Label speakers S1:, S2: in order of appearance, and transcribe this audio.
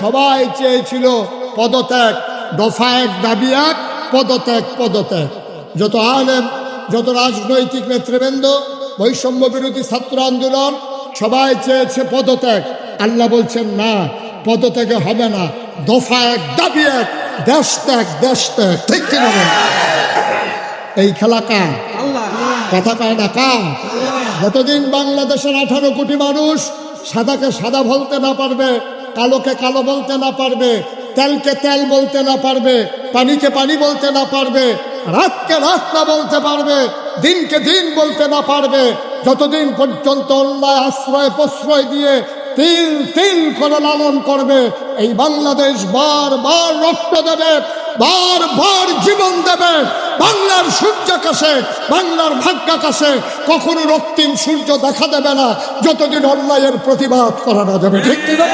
S1: সবাই চেয়েছিল পদত্যাগ। দফা এক দাবি এক, পদত্যাগ পদত্যাগ। যত আলেম, যত রাজনৈতিক নেতৃবৃন্দ, বৈষম্য বিরোধী ছাত্র আন্দোলন, সবাই চেয়েছে পদত্যাগ। আল্লাহ বলছেন, না, পদত্যাগে হবে না। দফা এক দাবি এক, দেশ ত্যাগ দেশ ত্যাগ। ঠিক কিনা এই খেলা কার? কথা কয় না কার? যতদিন বাংলাদেশের আঠারো কোটি মানুষ সাদাকে সাদা বলতে না পারবে কালোকে কালো বলতে না পারবে, তেলকে তেল বলতে না পারবে, পানিকে পানি বলতে না পারবে, রাতকে রাত না বলতে পারবে, দিনকে দিন বলতে না পারবে, যতদিন পর্যন্ত অন্যায় আশ্রয় প্রশ্রয় দিয়ে তিল তিল করে লালন করবে, এই বাংলাদেশ বারবার রক্ত দেবে, বারবার জীবন দেবে, বাংলার সূর্যাকাশে বাংলার ভাগ্যাকাশে কখনো রক্তিম সূর্য দেখা দেবে না, যতদিন অন্যায়ের প্রতিবাদ করা না যাবে ঠিক না?